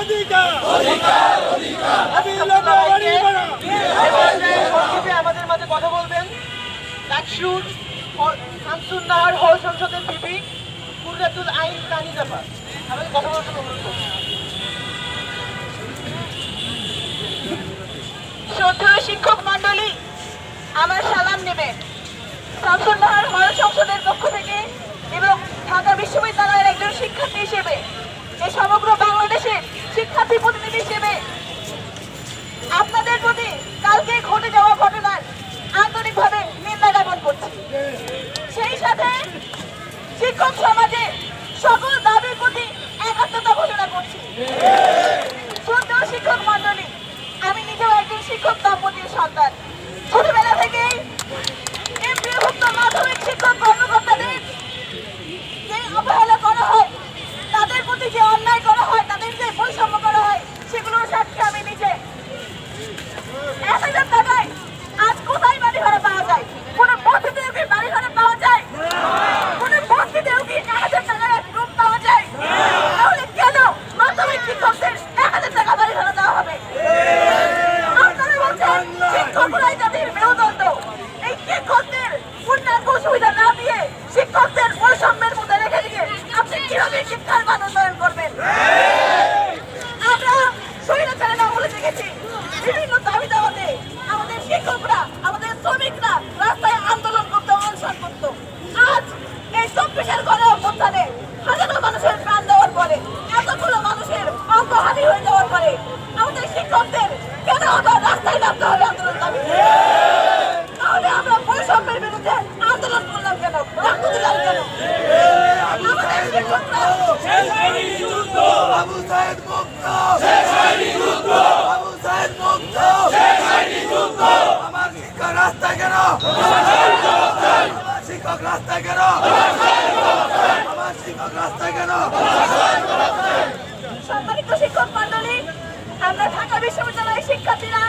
অধিকার। আমাদের মাঝে কথা বলবেন শামসুন্নাহার হল সংসদের আইন কানিজাপা আমাদের কথা বলার জন্য অনুরোধ করছি। শ্রদ্ধেয় শিক্ষক মন্ডলী আমার সালাম নেবেন। শামসুন্নাহার হল সংসদের পক্ষ থেকে এবং ঢাকা বিশ্ববিদ্যালয়ের আপনাদের প্রতি কালকে ঘটে যাওয়া ঘটনার আন্তরিকভাবে নিন্দা জ্ঞাপন করছি। সেই সাথে শিক্ষক সমাজে সকল দাবির প্রতি একাত্মতা ঘোষণা করছি। শ্রদ্ধেয় শিক্ষক মন্ডলী আমি নিজেও একজন শিক্ষক দম্পতির সন্তান। আপনি শিক্ষার মান উন্নয়ন করবেন। আমরা শরীরে ছেলেরা বলে দেখেছি। বিভিন্ন দাবি দাওয়াতে আমাদের শিক্ষকরা, আমাদের শ্রমিকরা রাস্তায় আন্দোলন করতে, অনশন করত। আজ এই চব্বিশের গণ অভ্যুত্থানে হাজারো মানুষের প্রাণ দেওয়ার পরে এতগুলো মানুষের অঙ্গহানি হয়ে যাওয়ার পরে আমাদের শিক্ষকদের কেন আবার রাস্তায় নামতে হবে আন্দোলন দাবিতে তাহলে আমরা বৈষম্যের বিরুদ্ধে আন্দোলন করলাম কেন রক্ত দিলাম কেন আমাদের শিক্ষকরা আবু সাহেব মুক্ত আবু সাহেব মুক্ত আমার শিক্ষক রাস্তায় কেন আমার শিক্ষক রাস্তায় কেন? শিক্ষক মন্ডলী আমরা ঢাকা বিশ্ববিদ্যালয়ের শিক্ষার্থীরা